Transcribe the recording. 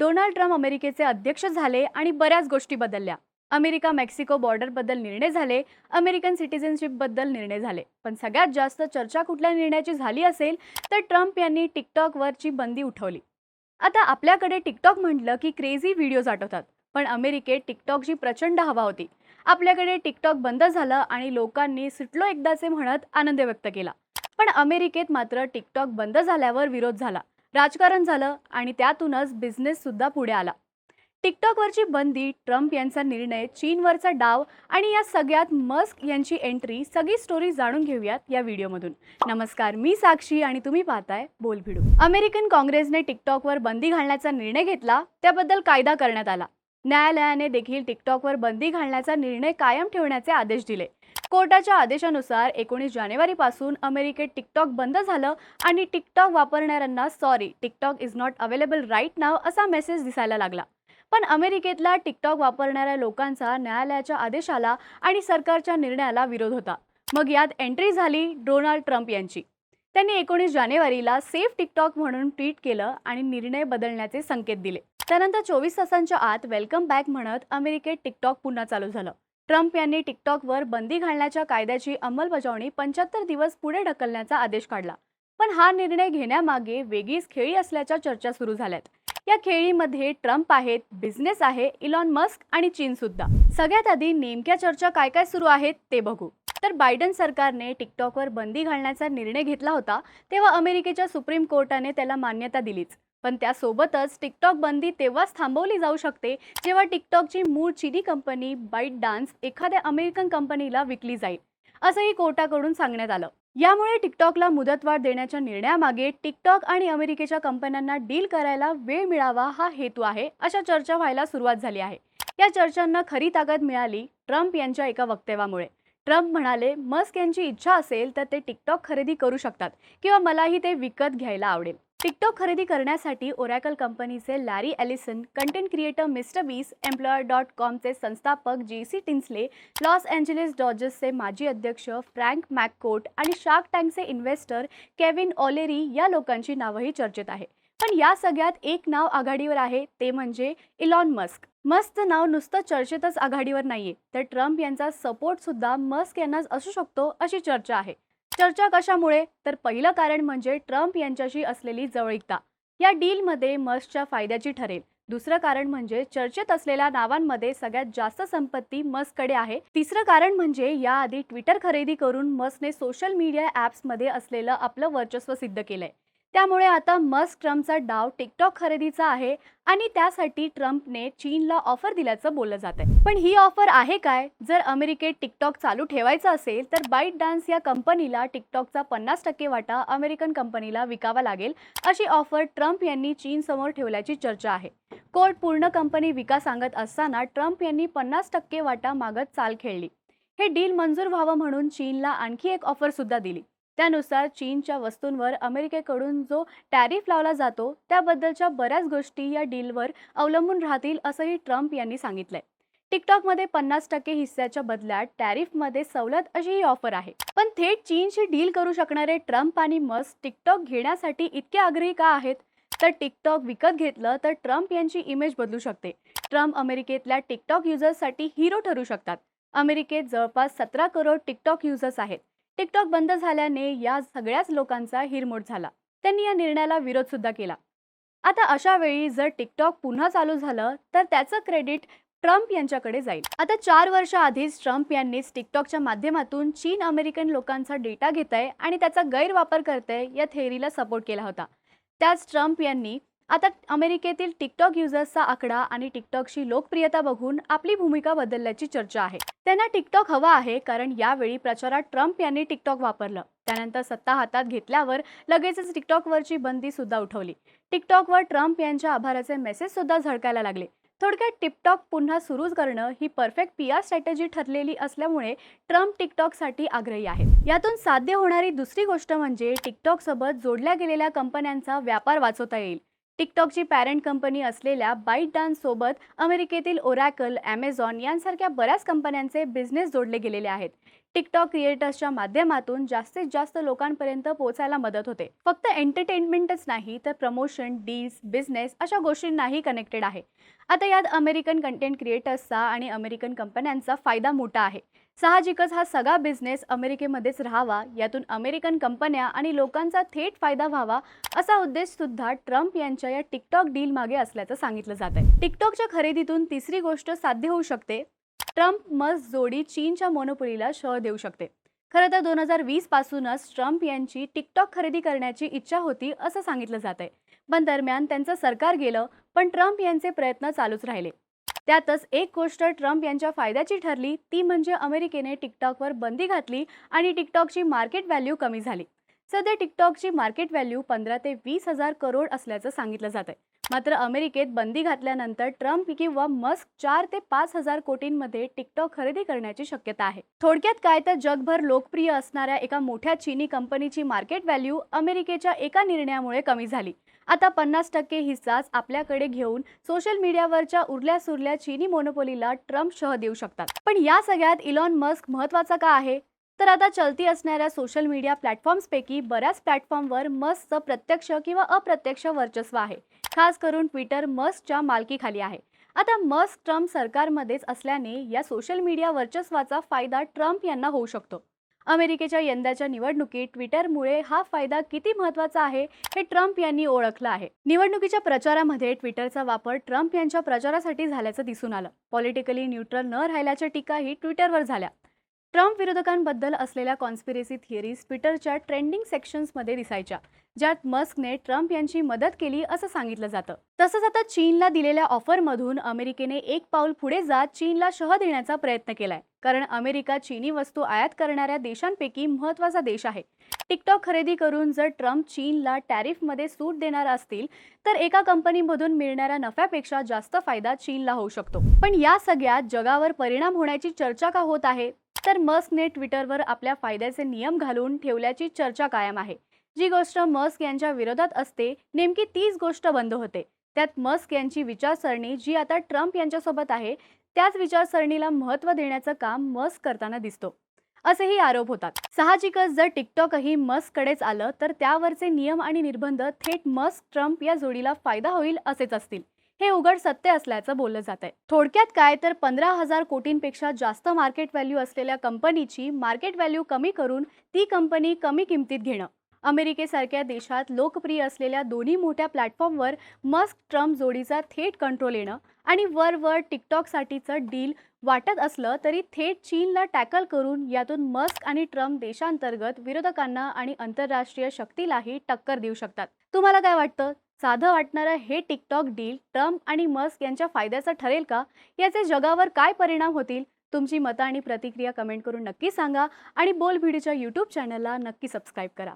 Donald Trump अमेरिकेचे अध्यक्ष झाले आणि बऱ्याच गोष्टी बदलल्या. अमेरिका मेक्सिको बॉर्डरबद्दल निर्णय झाले अमेरिकन सिटिझनशिपबद्दल निर्णय झाले. पण सगळ्यात जास्त चर्चा कुठल्या निर्णयाची झाली असेल तर ट्रम्प यांनी टिकटॉकवरची बंदी उठवली. आता आपल्याकडे टिकटॉक म्हटलं की क्रेझी व्हिडिओज आठवतात पण अमेरिकेत टिकटॉकची प्रचंड हवा होती. आपल्याकडे टिकटॉक बंद झालं आणि लोकांनी सुटलो एकदाचे म्हणत आनंद व्यक्त केला. पण अमेरिकेत मात्र टिकटॉक बंद झाल्यावर विरोध झाला. राजकारण झालं आणि त्यातूनच बिझनेससुद्धा पुढे आला. टिकटॉकवरची बंदी ट्रम्प यांचा निर्णय चीनवरचा डाव आणि या सगळ्यात मस्क यांची एंट्री सगळी स्टोरी जाणून घेऊयात या व्हिडिओमधून. नमस्कार मी साक्षी आणि तुम्ही पाहताय बोल भिडू अमेरिकन काँग्रेसने टिकटॉकवर बंदी घालण्याचा निर्णय घेतला त्याबद्दल कायदा करण्यात आला. न्यायालयाने देखील टिकटॉकवर बंदी घालण्याचा निर्णय कायम ठेवण्याचे आदेश दिले. कोर्टाच्या आदेशानुसार एकोणीस जानेवारीपासून अमेरिकेत टिकटॉक बंद झालं आणि TikTok वापरणाऱ्यांना sorry TikTok is not available right नाव असा मेसेज दिसायला लागला. पण अमेरिकेतला टिकटॉक वापरणाऱ्या लोकांचा न्यायालयाच्या आदेशाला आणि सरकारच्या निर्णयाला विरोध होता. मग यात एंट्री झाली डोनाल्ड ट्रम्प यांची. त्यांनी एकोणीस जानेवारीला सेफ टिकटॉक म्हणून ट्विट केलं आणि निर्णय बदलण्याचे संकेत दिले. त्यानंतर चोवीस तासांच्या आत वेलकम बॅक म्हणत अमेरिकेत टिकटॉक पुन्हा चालू झालं. ट्रम्प यांनी टिकटॉकवर बंदी घालण्याच्या कायद्याची अंमलबजावणी पंच्याहत्तर दिवस पुढे ढकलण्याचा आदेश काढला. पण हा निर्णय घेण्यामागे वेगळीच खेळी असल्याच्या चर्चा सुरू झाल्यात. या खेळीमध्ये ट्रम्प आहेत बिझनेस आहे इलॉन मस्क आणि चीन सुद्धा. सगळ्यात आधी नेमक्या चर्चा काय काय सुरू आहेत ते बघू. तर बायडन सरकारने टिकटॉकवर बंदी घालण्याचा निर्णय घेतला होता तेव्हा अमेरिकेच्या सुप्रीम कोर्टाने त्याला मान्यता दिलीच. पण त्यासोबतच टिकटॉक बंदी तेव्हाच थांबवली जाऊ शकते जेव्हा टिकटॉकची मूळ चिनी कंपनी बाईट डान्स एखाद्या अमेरिकन कंपनीला विकली जाईल असंही कोर्टाकडून सांगण्यात आलं. यामुळे टिकटॉकला मुदतवाढ देण्याच्या निर्णयामागे टिकटॉक आणि अमेरिकेच्या कंपन्यांना डील करायला वेळ मिळावा हा हेतू आहे अशा चर्चा व्हायला सुरुवात झाली आहे. या चर्चांना खरी ताकद मिळाली ट्रम्प यांच्या एका वक्तव्यामुळे. ट्रम्प म्हणाले मस्क यांची इच्छा असेल तर ते टिकटॉक खरेदी करू शकतात किंवा मलाही ते विकत घ्यायला आवडेल. टिकटॉक खरेदी करण्यासाठी ओरॅकल कंपनीचे Larry Ellison content creator Mister Beast employer dot कॉमचे संस्थापक Jesse Tinsley Los Angeles डॉजर्सचे माजी अध्यक्ष फ्रँक मॅककोट आणि शार्क टँकचे इन्व्हेस्टर केविन ऑलेरी या लोकांची नावंही चर्चेत आहे. पण या सगळ्यात एक नाव आघाडीवर आहे ते म्हणजे इलॉन मस्क. मस्कचं नाव नुसतं चर्चेतच आघाडीवर नाहीये तर ट्रम्प यांचा सपोर्ट सुद्धा मस्क यांनाच असू शकतो अशी चर्चा आहे. चर्चा कशामुळे? तर पहिलं कारण म्हणजे ट्रम्प यांच्याशी असलेली जवळीकता. या डीलमध्ये मस्कच्या फायद्याची ठरेल. दुसरं कारण म्हणजे चर्चेत असलेल्या नावांमध्ये सगळ्यात जास्त संपत्ती मस्ककडे आहे. तिसरं कारण म्हणजे याआधी ट्विटर खरेदी करून मस्कने सोशल मीडिया ॲप्समध्ये असलेलं आपलं वर्चस्व सिद्ध केलंय. त्यामुळे आता मस्क ट्रम्पचा डाव टिकटॉक खरेदीचा आहे आणि त्यासाठी ट्रम्पने चीनला ऑफर दिल्याचं बोललं जात आहे पण ही ऑफर आहे काय? जर अमेरिकेत टिकटॉक चालू ठेवायचं असेल तर बाईट डान्स या कंपनीला टिकटॉकचा पन्नास टक्के वाटा अमेरिकन कंपनीला विकावा लागेल अशी ऑफर ट्रम्प यांनी चीनसमोर ठेवल्याची चर्चा आहे. कोर्ट पूर्ण कंपनी विका सांगत असताना ट्रम्प यांनी पन्नास टक्के वाटा मागत चाल खेळली हे डील मंजूर व्हावं म्हणून चीनला आणखी एक ऑफर सुद्धा दिली. त्यानुसार चीनच्या वस्तूंवर अमेरिकेकडून जो टॅरिफ लावला जातो त्याबद्दलच्या बऱ्याच गोष्टी या डीलवर अवलंबून राहतील असंही ट्रम्प यांनी सांगितलंय. टिकटॉकमध्ये पन्नास टक्के हिस्स्याच्या बदल्यात टॅरिफमध्ये सवलत अशी ही ऑफर आहे. पण थेट चीनशी डील करू शकणारे ट्रम्प आणि मस्क टिकटॉक घेण्यासाठी इतके आग्रही का आहेत? तर टिकटॉक विकत घेतलं तर ट्रम्प यांची इमेज बदलू शकते. ट्रम्प अमेरिकेतल्या टिकटॉक युजर्ससाठी हिरो ठरू शकतात. अमेरिकेत जवळपास सतरा करोड टिकटॉक युजर्स आहेत. टिकटॉक बंद झाल्याने या सगळ्याच लोकांचा हिरमोड झाला. त्यांनी या निर्णयाला विरोध सुद्धा केला. आता अशा वेळी जर टिकटॉक पुन्हा चालू झालं तर त्याचं क्रेडिट ट्रम्प यांच्याकडे जाईल. आता चार वर्ष आधीच ट्रम्प यांनीच टिकटॉकच्या माध्यमातून चीन अमेरिकन लोकांचा डेटा घेत आहे आणि त्याचा गैरवापर करत आहे या थेअरीला सपोर्ट केला होता. त्याच ट्रम्प यांनी आता अमेरिकेतील टिकटॉक युजर्सचा आकडा आणि टिकटॉकची लोकप्रियता बघून आपली भूमिका बदलल्याची चर्चा आहे. त्यांना टिकटॉक हवा आहे कारण यावेळी प्रचारात ट्रम्प यांनी टिकटॉक वापरलं. त्यानंतर सत्ता हातात घेतल्यावर लगेचच टिकटॉकवरची बंदी सुद्धा उठवली. टिकटॉकवर ट्रम्प यांच्या आभाराचे मेसेज सुद्धा झळकायला लागले. थोडक्यात टिकटॉक पुन्हा सुरूच करणं ही परफेक्ट पी आर स्ट्रॅटेजी ठरलेली असल्यामुळे ट्रम्प टिकटॉकसाठी आग्रही आहेत. यातून साध्य होणारी दुसरी गोष्ट म्हणजे टिकटॉकसोबत जोडल्या गेलेल्या कंपन्यांचा व्यापार वाचवता येईल. टिकटॉकची पॅरेंट कंपनी असलेल्या बाईट डान्ससोबत अमेरिकेतील ओरॅकल ॲमेझॉन यांसारख्या बऱ्याच कंपन्यांचे बिझनेस जोडले गेलेले आहेत. टिकटॉक क्रिएटर्सच्या माध्यमातून जास्तीत जास्त लोकांपर्यंत पोहोचायला मदत होते. फक्त एंटरटेनमेंटच नाही तर प्रमोशन डील्स बिझनेस अशा गोष्टींनाही कनेक्टेड आहे. आता यात अमेरिकन कंटेंट क्रिएटर्सचा आणि अमेरिकन कंपन्यांचा फायदा मोठा आहे. साहजिकच हा सगळा बिझनेस अमेरिकेमध्येच राहावा यातून अमेरिकन कंपन्या आणि लोकांचा थेट फायदा व्हावा असा उद्देश सुद्धा ट्रम्प यांच्या या टिकटॉक डील मागे असल्याचं सांगितलं जात आहे. टिकटॉकच्या खरेदीतून तिसरी गोष्ट साध्य होऊ शकते. ट्रम्प मस्त जोडी चीनच्या मोनोपोलीला शह देऊ शकते. खरं तर दोन हजार वीस पासूनच ट्रम्प यांची टिकटॉक खरेदी करण्याची इच्छा होती असं सांगितलं जात आहे. पण दरम्यान त्यांचं सरकार गेलं पण ट्रम्प यांचे प्रयत्न चालूच राहिले. त्यातच एक गोष्ट ट्रम्प यांच्या फायद्याची ठरली ती म्हणजे अमेरिकेने टिकटॉकवर बंदी घातली आणि टिकटॉकची मार्केट व्हॅल्यू कमी झाली. सध्या टिकटॉकची मार्केट व्हॅल्यू पंधरा ते वीस हजार करोड असल्याचं सांगितलं जात आहे मात्र अमेरिकेत बंदी घातल्यानंतर ट्रम्प किंवा मस्क चार ते पाच हजार कोटींमध्ये टिकटॉक खरेदी करण्याची शक्यता आहे. थोडक्यात काय तर जगभर लोकप्रिय असणाऱ्या एका मोठ्या चीनी कंपनीची मार्केट व्हॅल्यू अमेरिकेच्या एका निर्णयामुळे कमी झाली. आता पन्नास टक्के हिस्साच आपल्याकडे घेऊन सोशल मीडियावरच्या उरल्या सुरल्या चीनी मोनोपोलीला ट्रम्प शह देऊ शकतात. पण या सगळ्यात इलॉन मस्क महत्त्वाचा का आहे? तर आता चलती असणाऱ्या सोशल मीडिया प्लॅटफॉर्म्सपैकी बऱ्याच प्लॅटफॉर्मवर मस्कचं प्रत्यक्ष किंवा अप्रत्यक्ष वर्चस्व आहे. खास करून ट्विटर मस्कच्या मालकीखाली आहे. आता मस्क ट्रम्प सरकारमध्येच असल्याने या सोशल मीडिया वर्चस्वाचा फायदा ट्रम्प यांना होऊ शकतो. अमेरिकेच्या यंदाच्या निवडणुकीत ट्विटरमुळे हा फायदा किती महत्त्वाचा आहे हे ट्रम्प यांनी ओळखलं आहे. निवडणुकीच्या प्रचारामध्ये ट्विटरचा वापर ट्रम्प यांच्या प्रचारासाठी झाल्याचं दिसून आलं. पॉलिटिकली न्यूट्रल न राहिल्याच्या टीकाही ट्विटरवर झाल्या. ट्रम्प विरोधकांबद्दल असलेल्या कॉन्स्पिरेसी थिअरीज ट्विटरच्या ट्रेंडिंग सेक्शन्समध्ये दिसायच्या ज्यात मस्कने ट्रम्प यांची मदत केली असं सांगितलं जातं. तसंच आता चीनला दिलेल्या ऑफरमधून अमेरिकेने एक पाऊल पुढे जात चीनला शह देण्याचा प्रयत्न केलाय कारण अमेरिका चीनी वस्तू आयात करणाऱ्या देशांपैकी महत्त्वाचा देश आहे. टिकटॉक खरेदी करून जर ट्रम्प चीनला टॅरिफमध्ये सूट देणार असतील तर एका कंपनीमधून मिळणाऱ्या नफ्यापेक्षा जास्त फायदा चीनला होऊ शकतो. पण या सगळ्यात जगावर परिणाम होण्याची चर्चा का होत आहे? तर मस्कने ट्विटरवर आपल्या फायद्याचे नियम घालून ठेवल्याची चर्चा कायम आहे. जी गोष्ट मस्क यांच्या विरोधात असते नेमकी तीच गोष्ट बंद होते. त्यात मस्क यांची विचारसरणी जी आता ट्रम्प यांच्यासोबत आहे त्याच विचारसरणीला महत्त्व देण्याचं काम मस्क करताना दिसतो. असेही आरोप होतात. साहजिकच जर टिकटॉकही मस्ककडेच आलं तर त्यावरचे नियम आणि निर्बंध थेट मस्क ट्रम्प या जोडीला फायदा होईल असेच असतील. हे उघड सत्य असल्याचं बोललं जात आहे थोडक्यात काय तर पंधरा हजार कोटींपेक्षा जास्त मार्केट व्हॅल्यू असलेल्या कंपनीची मार्केट व्हॅल्यू कमी करून ती कंपनी कमी किमतीत घेणं. अमेरिकेसारख्या देशात लोकप्रिय असलेल्या दोन्ही मोठ्या प्लॅटफॉर्मवर मस्क ट्रम्प जोडीचा थेट कंट्रोल येणं आणि वर वर टिकटॉकसाठीचं डील वाटत असलं तरी थेट चीनला टॅकल करून यातून मस्क आणि ट्रम्प देशांतर्गत विरोधकांना आणि आंतरराष्ट्रीय शक्तीलाही टक्कर देऊ शकतात. तुम्हाला काय वाटतं? साधं वाटणारं हे टिकटॉक डील ट्रम्प आणि मस्क यांच्या फायद्याचं ठरेल का? याचे जगावर काय परिणाम होतील? तुमची मतं आणि प्रतिक्रिया कमेंट करून नक्की सांगा आणि बोल व्हिडिओच्या यूट्यूब चॅनलला नक्की सबस्क्राईब करा.